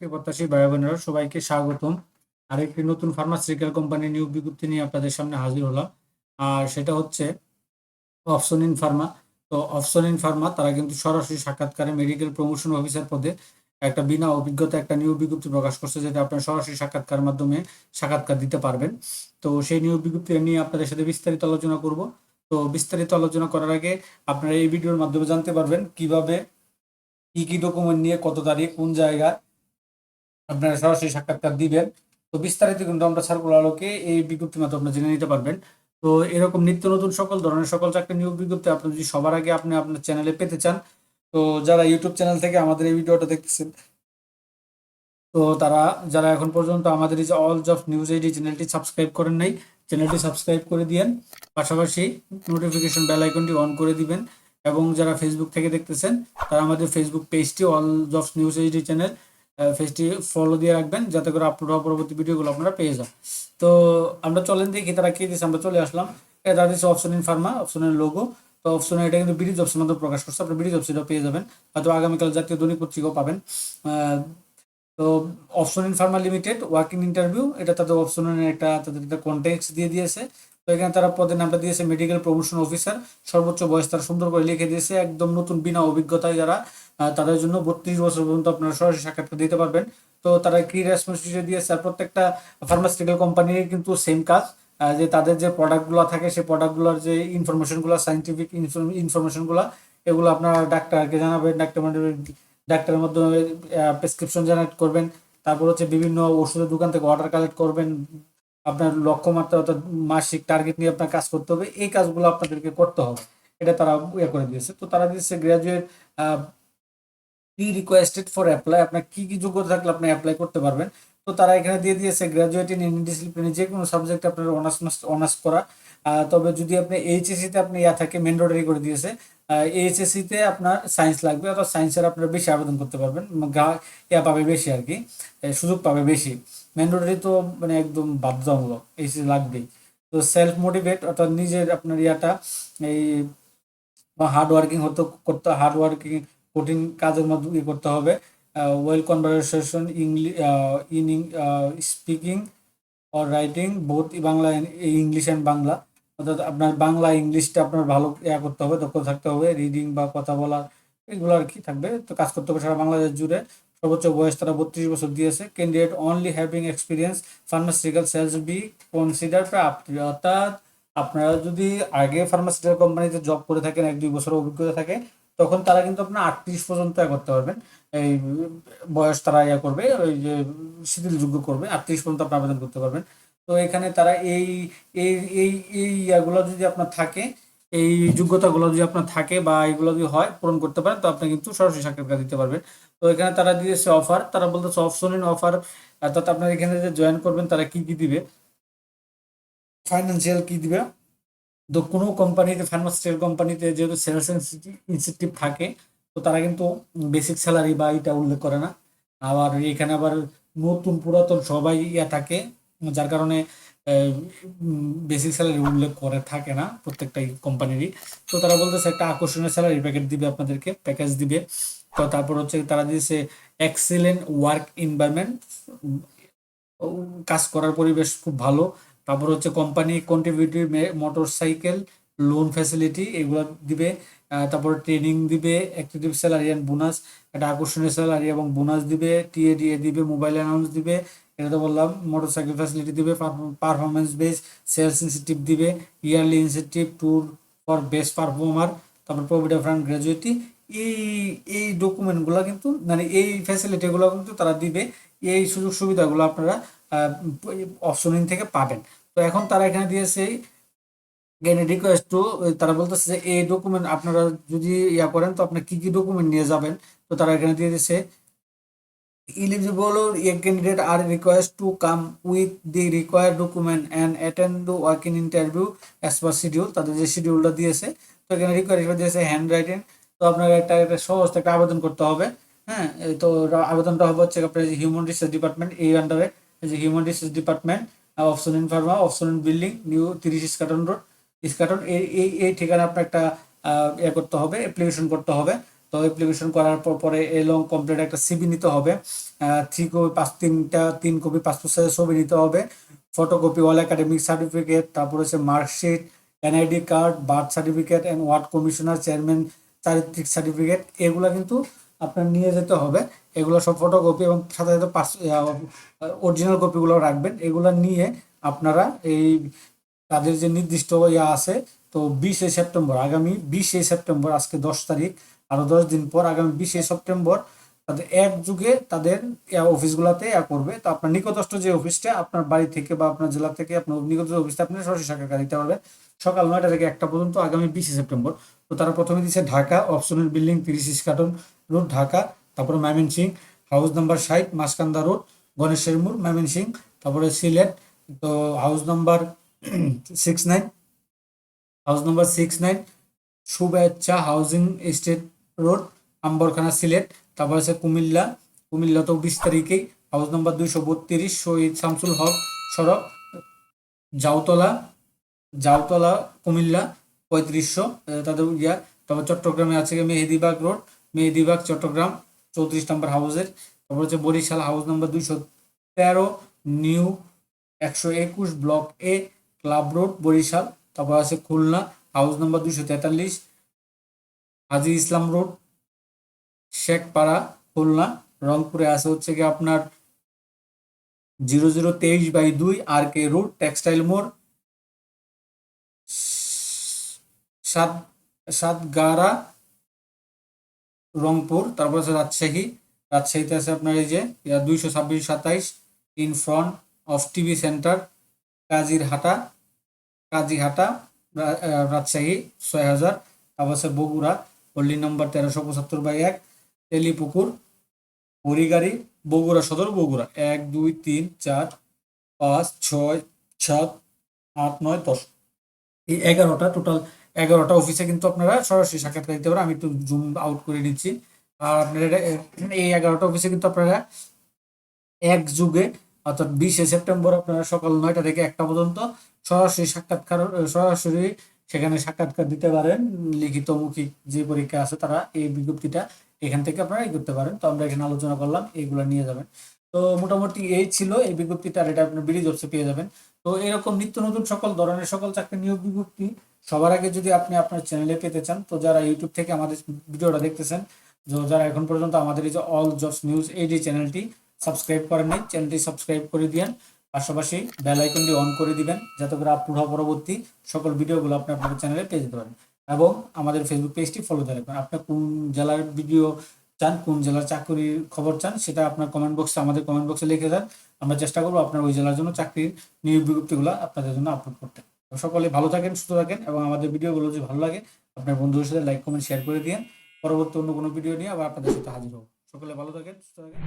চাকরি প্রত্যাশী ভাই বোনেরা, সবাইকে স্বাগতম। আরেকটি নতুন ফার্মাসিউটিক্যাল কোম্পানি নিয়োগ বিজ্ঞপ্তি নিয়ে আপনাদের সামনে হাজির হলাম। আর সেটা হচ্ছে অপশন ইন ফার্মা তো অপশন ইন ফার্মা তারা কিন্তু সরাসরি সাক্ষাৎকারে মেডিকেল প্রমোশন অফিসার পদে একটা বিনা অভিজ্ঞতা একটা নিয়োগ বিজ্ঞপ্তি প্রকাশ করছে, যেটা আপনার সরাসরি সাক্ষাৎকার মাধ্যমে সাক্ষাৎকার দিতে পারবেন। তো সেই নিয়োগ বিজ্ঞপ্তি নিয়ে আপনাদের সাথে বিস্তারিত আলোচনা করব। তো বিস্তারিত আলোচনা করার আগে আপনারা এই ভিডিওর মাধ্যমে জানতে পারবেন কীভাবে, কি কি ডকুমেন্ট নিয়ে কত তারিখ, কোন জায়গায় আপনারা সরাসরি সাক্ষাৎকার দিবেন। তো বিস্তারিত কিন্তু আমরা সার্কুলার আলোকে এই বিজ্ঞপ্তির মাধ্যমে আপনারা জেনে নিতে পারবেন। তো এরকম নিত্য নতুন সকল ধরনের সকল চাকরি নিয়োগ বিজ্ঞপ্তি আপনি যদি সবার আগে আপনি আপনার চ্যানেলে পেতে চান, তো যারা ইউটিউব চ্যানেল থেকে আমাদের এই ভিডিওটা দেখতেছেন, তো তারা, যারা এখন পর্যন্ত আমাদের এই যে অল জব নিউজ এইডি চ্যানেলটি সাবস্ক্রাইব করেন নাই, চ্যানেলটি সাবস্ক্রাইব করে দিয়েন। পাশাপাশি নোটিফিকেশন বেল আইকনটি অন করে দিবেন। এবং যারা ফেসবুক থেকে দেখতেছেন, তারা আমাদের ফেসবুক পেজটি all job news HD channel পেজটি ফলো দিয়ে রাখবেন, যাতে করে আপলোড হওয়া পরবর্তী ভিডিওগুলো আপনারা পেয়ে যান। তো আমরা চলেন দেখি তারা কি দিয়েছে আমরা চলে আসলাম। এটা দিচ্ছে অপশন ইন ফার্মা অপশনের লোগো তো অপশনে এটা কিন্তু ব্রিজ অপশন মধ্যে প্রকাশ করছে আপনি ব্রিজ অপশনটা পেয়ে যাবেন। হয়তো আগামীকাল জাতীয় দৈনিক পত্রিকাও পাবেন। তো Opsonin Pharma limited working interview এটা তাদের অপশনের একটা, তাদের একটা কন্টেক্স দিয়ে দিয়েছে। তো এখানে তারা পদের নামটা দিয়েছে মেডিকেল প্রমোশন অফিসার সর্বোচ্চ বয়স তারা সুন্দর করে লিখে দিয়েছে, একদম নতুন, বিনা অভিজ্ঞতায় যারা তাদের জন্য বত্রিশ বছর পর্যন্ত আপনারা সরাসরি সাক্ষাৎকার দিতে পারবেন। তো তারা কি রেসপন্সিবিলিটি দিয়েছে? প্রত্যেকটা ফার্মাসিউটিক্যাল কোম্পানির কিন্তু সেম কাজ যে তাদের যে প্রোডাক্টগুলো থাকে, সেই প্রোডাক্টগুলোর যে ইনফরমেশনগুলো সাইন্টিফিক ইনফরমেশনগুলো এগুলো আপনারা ডাক্তারকে জানাবেন, ডাক্তার ডাক্তারের মাধ্যমে প্রেসক্রিপশন জেনারেট করবেন। তারপর হচ্ছে বিভিন্ন ওষুধের দোকান থেকে অর্ডার কালেক্ট করবেন। আপনার লক্ষ্যমাত্রা অর্থাৎ মাসিক টার্গেট নিয়ে আপনার কাজ করতে হবে। এই কাজগুলো আপনাদেরকে করতে হবে। এটা তারা ইয়ে করে দিয়েছে। তো তারা দিয়েছে graduate pre requested for apply আপনার কি কি যোগ্যতা থাকলে আপনি অ্যাপ্লাই করতে পারবেন? তো তারা এখানে দিয়ে দিয়েছে গ্রাজুয়েট ইন এনি ডিসিপ্লিনে যে কোনো সাবজেক্ট আপনার অনার্স অনার্স করা। তবে যদি আপনি এইচএসসিতে আপনি ইয়া থাকে ম্যান্ডেটরি করে দিয়েছে এইচএসসিতে আপনার সায়েন্স লাগবে, অর্থাৎ সায়েন্সের আপনারা বেশি আবেদন করতে পারবেন গা- ইয়া পাবে বেশি আর কি সুযোগ পাবে বেশি। ম্যান্ডেটরি তো মানে একদম বাধ্যতামূলক এইচএসসি লাগবেই। তো সেলফ মোটিভেট অর্থাৎ নিজের আপনার ইয়াটা, এই হার্ড ওয়ার্কিং হতে, করতে হার্ড ওয়ার্কিং কঠিন কাজের মাধ্যমে ইয়ে করতে হবে। Well conversation English in speaking or writing both Bangla English and Bangla. অর্থাৎ আপনার বাংলা ইংলিশটা আপনার ভালো ইয়া করতে হবে, দক্ষ থাকতে হবে রিডিং বা কথা বলার, এগুলো আর কি থাকবে। তো কাজ করতে হবে সারা বাংলাদেশ জুড়ে। সর্বোচ্চ বয়স তারা বত্রিশ বছর দিয়েছে। Candidate only having experience pharmaceutical sales be consider অর্থাৎ আপনারা যদি আগে ফার্মাসিউটিক্যাল কোম্পানিতে জব করে থাকেন, এক দুই বছর অভিজ্ঞতা থাকে তখন তারা কিন্তু আপনার আটত্রিশ পর্যন্ত করতে পারবেন। এই বয়স তারা ইয়া করবে, ওই যে শিথিলযোগ্য করবে, আটত্রিশ পর্যন্ত আপনি আবেদন করতে পারবেন। তো এখানে তারা এই এই এই এই ইয়াগুলো যদি আপনার থাকে, এই যোগ্যতাগুলো যদি আপনার থাকে বা এগুলো যদি হয়, পূরণ করতে পারেন, তো আপনি কিন্তু সরাসরি সাক্ষাৎকার দিতে পারবেন। তো এখানে তারা দিয়েছে অফার তারা বলতেছে অপশন ইন অফার অর্থাৎ আপনার এখানে যে জয়েন করবেন, তারা কি কি দিবে? ফাইন্যান্সিয়াল কি দিবে? তো কোনো কোম্পানিতে ফার্মাসিউটিক্যাল কোম্পানিতে যেহেতু সেলস ইনসেন্টিভ থাকে, তো তারা কিন্তু বেসিক স্যালারি বা এটা উল্লেখ করে না। আবার এখানে আবার নতুন পুরাতন সবাই ইয়া থাকে, যার কারণে বেসিক স্যালারি উল্লেখ করে থাকে না প্রত্যেকটা কোম্পানিরই তো তারা বলতেছে একটা আকর্ষণীয় স্যালারি প্যাকেট দিবে আপনাদেরকে প্যাকেজ দিবে। তো তারপর হচ্ছে তারা দিয়েছে এক্সেলেন্ট ওয়ার্ক এনভায়রনমেন্ট কাজ করার পরিবেশ খুব ভালো। তারপর হচ্ছে company contributive motor cycle loan facility এগুলো দিবে তারপর ট্রেনিং দিবে অ্যাক্টিভ স্যালারি অ্যান্ড বোনাস একটা আকর্ষণীয় স্যালারি এবং বোনাস দিবে টিএডিএ দিবে মোবাইল অ্যানাউন্স দিবে, এটা তো বললাম মোটর সাইকেল ফ্যাসিলিটি দিবে পারফরমেন্স বেস সেলস ইনসেন্টিভ দিবে yearly incentive tour for best performer তারপর প্রভিডেন্ট ফান্ড গ্র্যাজুয়েটি এই এই ডকুমেন্টগুলো কিন্তু মানে এই ফ্যাসিলিটিগুলো কিন্তু তারা দিবে, এই সুযোগ সুবিধাগুলো আপনারা অপশন থেকে পাবেন। তো এখন তারা এখানে দিয়েছে রিকোয়েস্ট টু তারা বলতেছে যে, এই ডকুমেন্ট আপনারা যদি ইয়া করেন, তো আপনার কি কি ডকুমেন্ট নিয়ে যাবেন? তো তারা এখানে দিয়ে দিচ্ছে eligible a candidate are requested to come with the required document and attend the working interview as per schedule. তাদের যে শিডিউলটা দিয়েছে, তো এখানে রিকোয়ারিমেন্ট দিয়েছে হ্যান্ড রাইটিং তো আপনার একটা একটা সহজ একটা আবেদন করতে হবে হ্যাঁ? তো আবেদনটা হবে হচ্ছে হিউম্যান রিসোর্স ডিপার্টমেন্ট এই আন্ডারে যে human resource department Opsonin Pharma Opsonin building new তিরিশ ইস্কাটন রোড ইস্কাটন এই এই এই ঠিকানা আপনার একটা ইয়ে করতে হবে অ্যাপ্লিকেশন করতে হবে। তো অ্যাপ্লিকেশন করার পর, পরে এলং কমপ্লিট একটা সিবি নিতে হবে। থ্রি কপি পাঁচ, তিনটা, তিন কপি পাসপোর্ট সাইজের ছবি নিতে হবে। ফটোকপি অল একাডেমিক সার্টিফিকেট তারপর হচ্ছে marksheet NID card birth certificate and ward commissioner chairman চারিত্রিক সার্টিফিকেট এগুলো কিন্তু আপনার নিয়ে যেতে হবে। এগুলো সব ফটোকপি এবং সাথে সাথে অরিজিনাল কপিগুলো রাখবেন। এগুলো নিয়ে আপনারা এই তাদের যে নির্দিষ্ট ইয়া আছে, তো বিশে সেপ্টেম্বর, আগামী বিশে সেপ্টেম্বর, আজকে দশ তারিখ, আরও দশ দিন পর আগামী বিশে সেপ্টেম্বর, তাদের এক যুগে তাদের অফিসগুলোতে ইয়া করবে। তো আপনার নিকটস্থ যে অফিসটা আপনার বাড়ি থেকে বা আপনার জেলা থেকে, আপনার নিকটস্থ অফিসটা আপনি সরাসরি শাখা দিতে পারবেন। সকাল নয়টা থেকে একটা পর্যন্ত আগামী বিশে সেপ্টেম্বর। তো তারা প্রথমে দিচ্ছে ঢাকা অপশনের বিল্ডিং তিরিশ ইস্কাটন রোড, ঢাকা, তারপরে ময়মনসিং, হাউস নাম্বার ষাট, মাসকান্দা রোড, গণেশের মোড়, ময়মনসিং, তারপরে সিলেট, তো house number six nine house number six nine Shubhechha housing estate road, Ambarkhana Sylhet, তারপর আছে কুমিল্লা কুমিল্লা তো বিশ তারিখেই, হাউস নাম্বার দুইশো বত্রিশ, শহীদ শামসুল হক সড়ক, জাউতলা জাউতলা, কুমিল্লা, পঁয়ত্রিশশো তাদের ইয়া, তারপর চট্টগ্রামে আছে মেহেদিবাগ রোড মেহেদিবাগ চট্টগ্রাম, চৌত্রিশ নম্বর হাউসের। তারপর হচ্ছে বরিশাল, হাউস নাম্বার দুইশো তেরো, নিউ একশো একুশ, block A, club road, Barisal. তারপর আছে খুলনা, হাউস নাম্বার দুইশো তেতাল্লিশ, হাজি ইসলাম রোড, শেখপাড়া, খুলনা। রংপুরে আছে হচ্ছে কি আপনার জিরো জিরো তেইশ বাই দুই আর কে রোড, টেক্সটাইল মোড়, সাত, সাতগাড়া রংপুর, তারপর আছে রাজশাহী। রাজশাহীতে আছে আপনার এই যে দুইশো ছাব্বিশ সাতাইশ in front of TV centre Kazirhata Kazihata Rajshahi, ছয় হাজার। তারপর আছে বগুড়া, পল্লী নম্বর তেরোশো পঁচাত্তর বাই এক, তেলিপুকুর, হরিগাড়ি, বগুড়া সদর, বগুড়া। এক, দুই, তিন, চার, পাঁচ, ছয়, সাত, আট, নয়, দশ। এই এগারোটা টোটাল এগারোটা অফিসে কিন্তু আপনারা সরাসরি সাক্ষাৎকার দিতে পারেন। আমি একটু জুম আউট করে নিচ্ছি। আর আপনারা এই এগারোটা অফিসে কিন্তু আপনারা এক যুগে, অর্থাৎ বিশে সেপ্টেম্বর আপনারা সকাল নয়টা থেকে একটা পর্যন্ত সরাসরি সাক্ষাৎকার, সরাসরি সেখানে সাক্ষাৎকার দিতে পারেন। লিখিত, মৌখিক যে পরীক্ষা আছে তারা এই বিজ্ঞপ্তিটা এখান থেকে আপনারা এই করতে পারেন। তো আমরা এখানে আলোচনা করলাম এইগুলো নিয়ে যাবেন। তো মোটামুটি এই ছিল এই বিজ্ঞপ্তিটা। এটা আপনার বিডি জবসে পেয়ে যাবেন। তো এরকম নিত্য নতুন সকল ধরনের সকল চাকরি নিয়োগ বিজ্ঞপ্তি সবার আগে যদি আপনি আপনার চ্যানেলে পেতে চান, তো যারা ইউটিউব থেকে আমাদের ভিডিওটা দেখতেছেন যারা এখন পর্যন্ত আমাদের এই যে অল জবস নিউজ এই যে চ্যানেলটি সাবস্ক্রাইব করেন নাই চ্যানেলটি সাবস্ক্রাইব করে দিয়েন। পাশাপাশি বেল আইকনটি অন করে দিবেন, যাতে করে হওয়া পরবর্তী সকল ভিডিওগুলো আপনি আপনার চ্যানেলে পেয়ে যেতে পারেন। এবং আমাদের ফেসবুক পেজটি ফলো দিয়ে রাখবেন। আপনি কোন জেলার ভিডিও চান, কোন জেলার চাকরির খবর চান, সেটা আপনার কমেন্ট বক্সে আমাদের কমেন্ট বক্সে লিখে দেন। আমরা চেষ্টা করব আপনার ওই জেলার জন্য চাকরির নিয়োগ বিজ্ঞপ্তিগুলো আপনাদের জন্য আপলোড করতে। সকলে ভালো থাকেন, সুস্থ থাকেন এবং আমাদের ভিডিওগুলো যদি ভালো লাগে, আপনার বন্ধুদের সাথে লাইক কমেন্ট শেয়ার করে দিন পরবর্তী অন্য কোনো ভিডিও নিয়ে আবার আপনাদের সাথে হাজির হব। সকলে ভালো থাকেন, সুস্থ থাকেন।